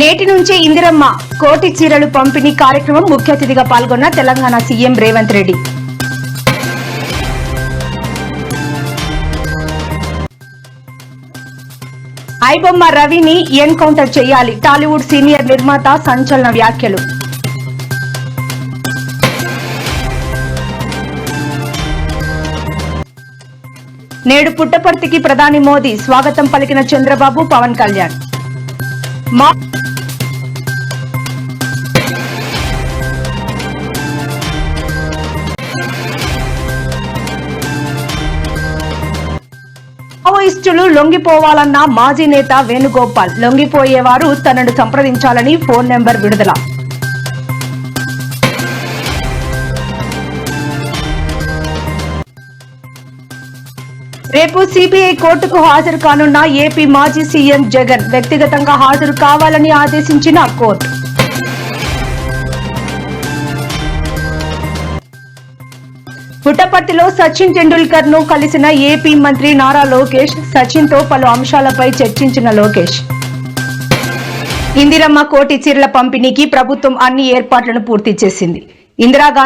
నేటి నుంచి ఇందిరమ్మ కోటి చీరలు పంపిణీ కార్యక్రమం ముఖ్య అతిథిగా పాల్గొన్న తెలంగాణ సీఎం రేవంత్ రెడ్డి. ఐబొమ్మ రవిని ఎన్కౌంటర్ చేయాలి. టాలీవుడ్ సీనియర్ నిర్మాత సంచలన వ్యాఖ్యలు. నేడు పుట్టపర్తికి ప్రధాని మోదీ స్వాగతం పలికిన చంద్రబాబు పవన్ కళ్యాణ్. మా మావోయిస్టులు లొంగిపోవాలన్న మాజీ నేత వేణుగోపాల్ లొంగిపోయేవారు తనను సంప్రదించాలని ఫోన్ నెంబర్ విడుదల. రేపు సిబిఐ కోర్టుకు హాజరు కానున్న ఏపీ మాజీ సీఎం జగన్ వ్యక్తిగతంగా హాజరు కావాలని ఆదేశించిన కోర్టు. పుట్టపర్తిలో సచిన్ టెండూల్కర్ను కలిసిన ఏపీ మంత్రి నారా లోకేష్ సచిన్తో పలు అంశాలపై చర్చించిన లోకేష్. ఇందిరమ్మ కోటి చీరల పంపిణీకి ప్రభుత్వం అన్ని ఏర్పాట్లను పూర్తి చేసింది. ఇందిరాగాంధీ